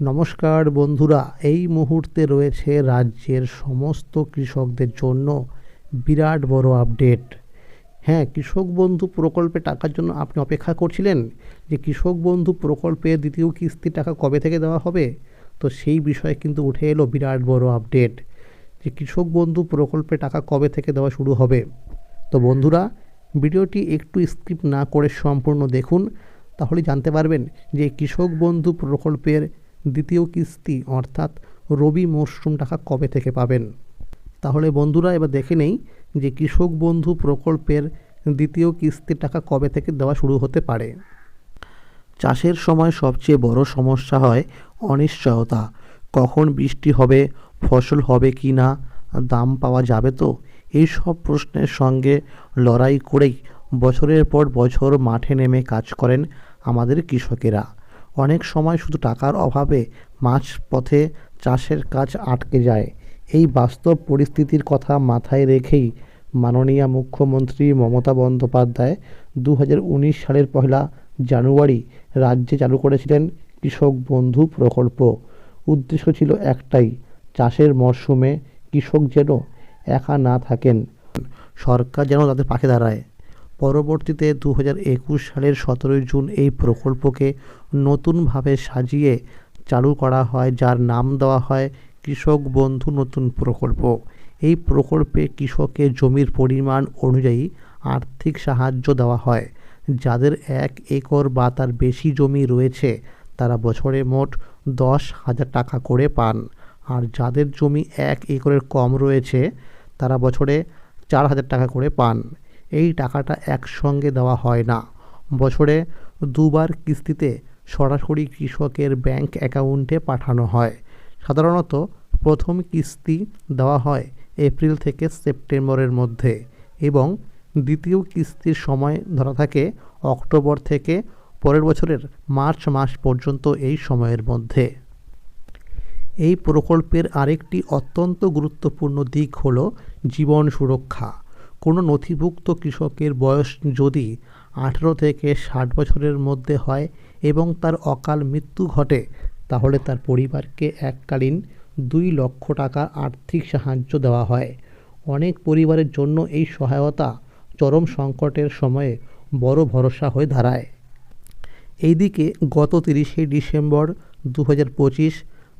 নমস্কার বন্ধুরা, এই মুহূর্তে রয়েছে রাজ্যের সমস্ত কৃষকদের জন্য বিরাট বড় আপডেট। হ্যাঁ কৃষক বন্ধু প্রকল্পে টাকার জন্য আপনি অপেক্ষা করছিলেন যে কৃষক বন্ধু প্রকল্পের দ্বিতীয় কিস্তি টাকা কবে থেকে দেওয়া হবে? তো সেই বিষয়ে কিন্তু উঠে এলো বিরাট বড় আপডেট যে কৃষক বন্ধু প্রকল্পে টাকা কবে থেকে দেওয়া শুরু হবে। তো বন্ধুরা, ভিডিওটি একটু স্কিপ না করে সম্পূর্ণ দেখুন, তাহলে জানতে পারবেন যে কৃষক বন্ধু প্রকল্পের দ্বিতীয় কিস্তি, অর্থাৎ রবি মরশুম টাকা কবে থেকে পাবেন? তাহলে বন্ধুরা, এবার দেখে নেই যে কৃষক বন্ধু প্রকল্পের দ্বিতীয় কিস্তির টাকা কবে থেকে দেওয়া শুরু হতে পারে। চাষের সময় সবচেয়ে বড় সমস্যা হয় অনিশ্চয়তা। কখন বৃষ্টি হবে, ফসল হবে কি না, দাম পাওয়া যাবে তো? এই সব প্রশ্নের সঙ্গে লড়াই করেই বছরের পর বছর মাঠে নেমে কাজ করেন আমাদের কৃষকেরা। অনেক সময় শুধু টাকার অভাবে মাঝ পথে চাষের কাজ আটকে যায়। এই বাস্তব পরিস্থিতির কথা মাথায় রেখেই মাননীয় মুখ্যমন্ত্রী মমতা বন্দ্যোপাধ্যায় দু হাজার উনিশ সালের পয়লা জানুয়ারি রাজ্যে চালু করেছিলেন কৃষক বন্ধু প্রকল্প। উদ্দেশ্য ছিল একটাই, চাষের মরশুমে কৃষক যেন একা না থাকেন। সরকার যেন তাদের পাশে দাঁড়ায়। পরবর্তীতে দু হাজার একুশ সালের সতেরোই জুন এই প্রকল্পকে নতুনভাবে সাজিয়ে চালু করা হয়, যার নাম দেওয়া হয় কৃষক বন্ধু নতুন প্রকল্প। এই প্রকল্পে কৃষকের জমির পরিমাণ অনুযায়ী আর্থিক সাহায্য দেওয়া হয়। যাদের এক একর বা তার বেশি জমি রয়েছে, তারা বছরে মোট দশ হাজার টাকা করে পান। আর যাদের জমি এক একরের কম রয়েছে, তারা বছরে চার হাজার টাকা করে পান। এই টাকাটা একসঙ্গে দেওয়া হয় না। বছরে দুবার কিস্তিতে সরাসরি কৃষকের ব্যাংক অ্যাকাউন্টে পাঠানো হয়। সাধারণত প্রথম কিস্তি দেওয়া হয় এপ্রিল থেকে সেপ্টেম্বরের মধ্যে এবং দ্বিতীয় কিস্তির সময় ধরা থাকে অক্টোবর থেকে পরের বছরের মার্চ মাস পর্যন্ত এই সময়ের মধ্যে। এই প্রকল্পের আরেকটি অত্যন্ত গুরুত্বপূর্ণ দিক হল জীবন সুরক্ষা। কোনো নথিভুক্ত কৃষকের বয়স যদি আঠেরো থেকে ষাট বছরের মধ্যে হয় এবং তার অকাল মৃত্যু ঘটে, তাহলে তার পরিবারকে এককালীন দুই লক্ষ টাকা আর্থিক সাহায্য দেওয়া হয়। অনেক পরিবারের জন্য এই সহায়তা চরম সংকটের সময়ে বড় ভরসা হয়ে দাঁড়ায়। এইদিকে গত তিরিশে ডিসেম্বর দু হাজার পঁচিশ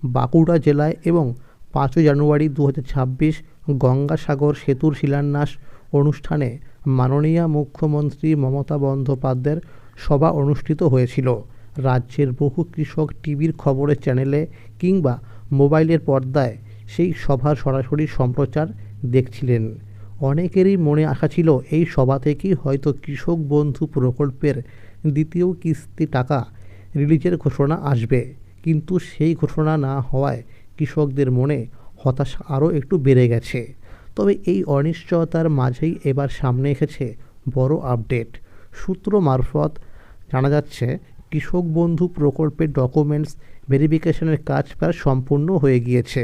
বাঁকুড়া জেলায় এবং পাঁচই জানুয়ারি দু হাজার ছাব্বিশ গঙ্গাসাগর সেতুর শিলান্যাস অনুষ্ঠানে মাননীয় মুখ্যমন্ত্রী মমতা বন্দ্যোপাধ্যায়ের সভা অনুষ্ঠিত হয়েছিল। রাজ্যের বহু কৃষক টিভির খবরের চ্যানেলে কিংবা মোবাইলের পর্দায় সেই সভার সরাসরি সম্প্রচার দেখছিলেন। অনেকেরই মনে আশা ছিল এই সভা থেকেই হয়তো কৃষক বন্ধু প্রকল্পের দ্বিতীয় কিস্তি টাকা রিলিজের ঘোষণা আসবে। কিন্তু সেই ঘোষণা না হওয়ায় কৃষকদের মনে হতাশা আরও একটু বেড়ে গেছে। তবে এই অনিশ্চয়তার মাঝেই এবার সামনে এসেছে বড় আপডেট। সূত্র মারফত জানা যাচ্ছে, কৃষক বন্ধু প্রকল্পের ডকুমেন্টস ভেরিফিকেশনের কাজ প্রায় সম্পূর্ণ হয়ে গিয়েছে।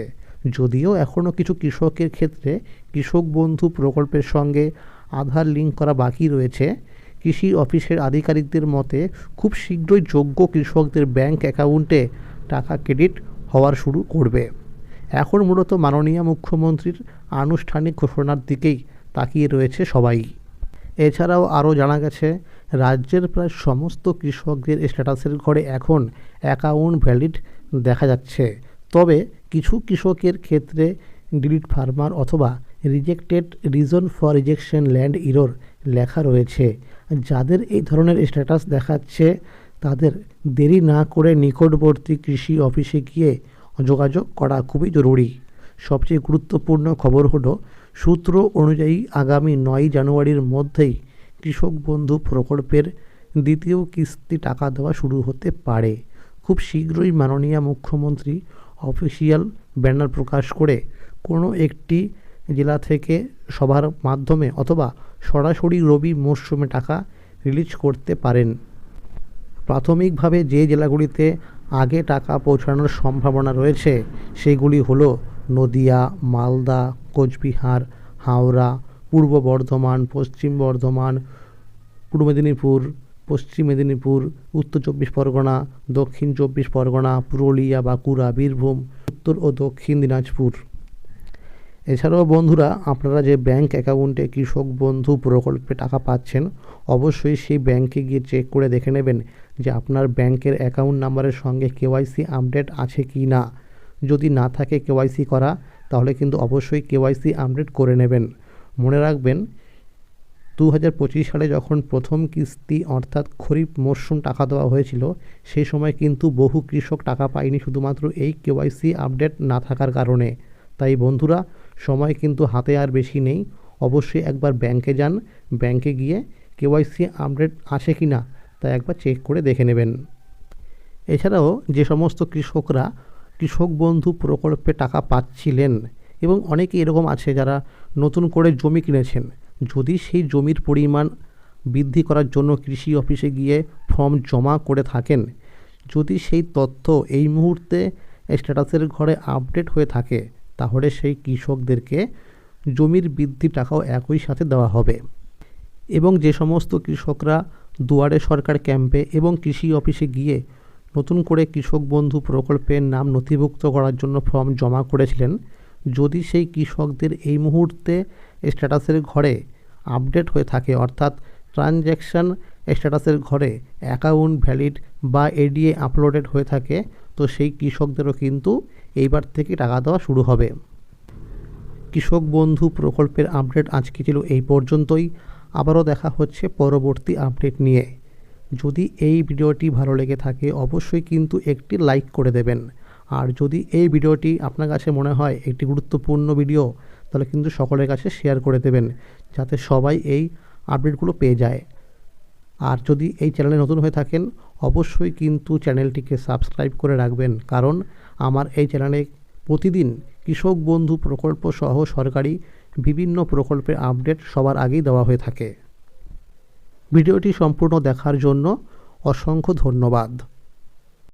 যদিও এখনও কিছু কৃষকের ক্ষেত্রে কৃষক বন্ধু প্রকল্পের সঙ্গে আধার লিঙ্ক করা বাকি রয়েছে। কৃষি অফিসের আধিকারিকদের মতে, খুব শীঘ্রই যোগ্য কৃষকদের ব্যাংক অ্যাকাউন্টে টাকা ক্রেডিট হওয়ার শুরু করবে। এখন মূলত মাননীয় মুখ্যমন্ত্রীর আনুষ্ঠানিক ঘোষণার দিকেই তাকিয়ে রয়েছে সবাই। এছাড়াও আরও জানা গেছে, রাজ্যের প্রায় সমস্ত কৃষকদের স্ট্যাটাসের ঘরে এখন অ্যাকাউন্ট ভ্যালিড দেখা যাচ্ছে। তবে কিছু কৃষকের ক্ষেত্রে ডিলিট ফার্মার অথবা rejected reason for rejection land error লেখা রয়েছে। যাদের এই ধরনের স্ট্যাটাস দেখাচ্ছে, তাদের দেরি না করে নিকটবর্তী কৃষি অফিসে গিয়ে যোগাযোগ করা খুবই জরুরি। সবচেয়ে গুরুত্বপূর্ণ খবর হলো, সূত্র অনুযায়ী আগামী নয় জানুয়ারির মধ্যেই কৃষক বন্ধু প্রকল্পের দ্বিতীয় কিস্তি টাকা দেওয়া শুরু হতে পারে। খুব শীঘ্রই মাননীয় মুখ্যমন্ত্রী অফিসিয়াল ব্যানার প্রকাশ করে কোনো একটি জেলা থেকে সবার মাধ্যমে অথবা সরাসরি রবি মরশুমে টাকা রিলিজ করতে পারেন। প্রাথমিকভাবে যে জেলাগুলিতে আগে টাকা পৌঁছানোর সম্ভাবনা রয়েছে। সেগুলি হল নদিয়া, মালদা, কোচবিহার, হাওড়া, পূর্ব বর্ধমান, পশ্চিম বর্ধমান, পূর্ব মেদিনীপুর, পশ্চিম মেদিনীপুর, উত্তর চব্বিশ পরগনা, দক্ষিণ চব্বিশ পরগনা, পুরুলিয়া, বাঁকুড়া, বীরভূম, উত্তর ও দক্ষিণ দিনাজপুর। এছাড়াও বন্ধুরা, আপনারা যে ব্যাংক অ্যাকাউন্টে কৃষক বন্ধু প্রকল্পে টাকা পাচ্ছেন, অবশ্যই সেই ব্যাংকে গিয়ে চেক করে দেখে নেবেন যে আপনার ব্যাংকের অ্যাকাউন্ট নাম্বারের সঙ্গে কেওয়াইসি আপডেট আছে কি না। যদি না থাকে কেওয়াইসি করা, তাহলে কিন্তু অবশ্যই কেওয়াইসি আপডেট করে নেবেন। মনে রাখবেন দু হাজার পঁচিশ সালে যখন প্রথম কিস্তি অর্থাৎ খরিফ মরশুম টাকা দেওয়া হয়েছিল, সেই সময় কিন্তু বহু কৃষক টাকা পায়নি শুধুমাত্র এই কেওয়াইসি আপডেট না থাকার কারণে। তাই বন্ধুরা সময় কিন্তু হাতে আর বেশি নেই। অবশ্যই একবার ব্যাংকে যান। ব্যাংকে গিয়ে কেওয়াইসি আপডেট আসে কি না, তা একবার চেক করে দেখে নেবেন। এছাড়াও যে সমস্ত কৃষকরা কৃষক বন্ধু প্রকল্পে টাকা পাচ্ছিলেন এবং অনেকে এরকম আছে যারা নতুন করে জমি কিনেছেন, যদি সেই জমির পরিমাণ বৃদ্ধি করার জন্য কৃষি অফিসে গিয়ে ফর্ম জমা করে থাকেন, যদি সেই তথ্য এই মুহূর্তে স্ট্যাটাসের ঘরে আপডেট হয়ে থাকে তাহলে সেই কৃষকদেরকে জমির বৃদ্ধির টাকাও একই সাথে দেওয়া হবে। এবং যে সমস্ত কৃষকরা দুয়ারে সরকার ক্যাম্পে এবং কৃষি অফিসে গিয়ে নতুন করে কৃষক বন্ধু প্রকল্পের নাম নথিভুক্ত করার জন্য ফর্ম জমা করেছিলেন, যদি সেই কৃষকদের এই মুহূর্তে স্ট্যাটাসের ঘরে আপডেট হয়ে থাকে, অর্থাৎ ট্রানজ্যাকশান স্ট্যাটাসের ঘরে অ্যাকাউন্ট ভ্যালিড বা এডিএ আপলোডেড হয়ে থাকে তো সেই কৃষকদেরও কিন্তু এইবার থেকে টাকা দেওয়া শুরু হবে। কৃষক বন্ধু প্রকল্পের আপডেট আজকে ছিল এই পর্যন্তই। আবারও দেখা হচ্ছে পরবর্তী আপডেট নিয়ে। যদি এই ভিডিওটি ভালো লেগে থাকে, অবশ্যই কিন্তু একটি লাইক করে দেবেন। আর যদি এই ভিডিওটি আপনার কাছে মনে হয় একটি গুরুত্বপূর্ণ ভিডিও, তাহলে কিন্তু সকলের কাছে শেয়ার করে দেবেন, যাতে সবাই এই আপডেটগুলো পেয়ে যায়। আর যদি এই চ্যানেলে নতুন হয়ে থাকেন, অবশ্যই কিন্তু চ্যানেলটিকে সাবস্ক্রাইব করে রাখবেন। কারণ আমার এই চ্যানেলে প্রতিদিন কৃষক বন্ধু প্রকল্প সহ সরকারি বিভিন্ন প্রকল্পের আপডেট সবার আগেই দেওয়া হয়ে থাকে। ভিডিওটি সম্পূর্ণ দেখার জন্য অসংখ্য ধন্যবাদ।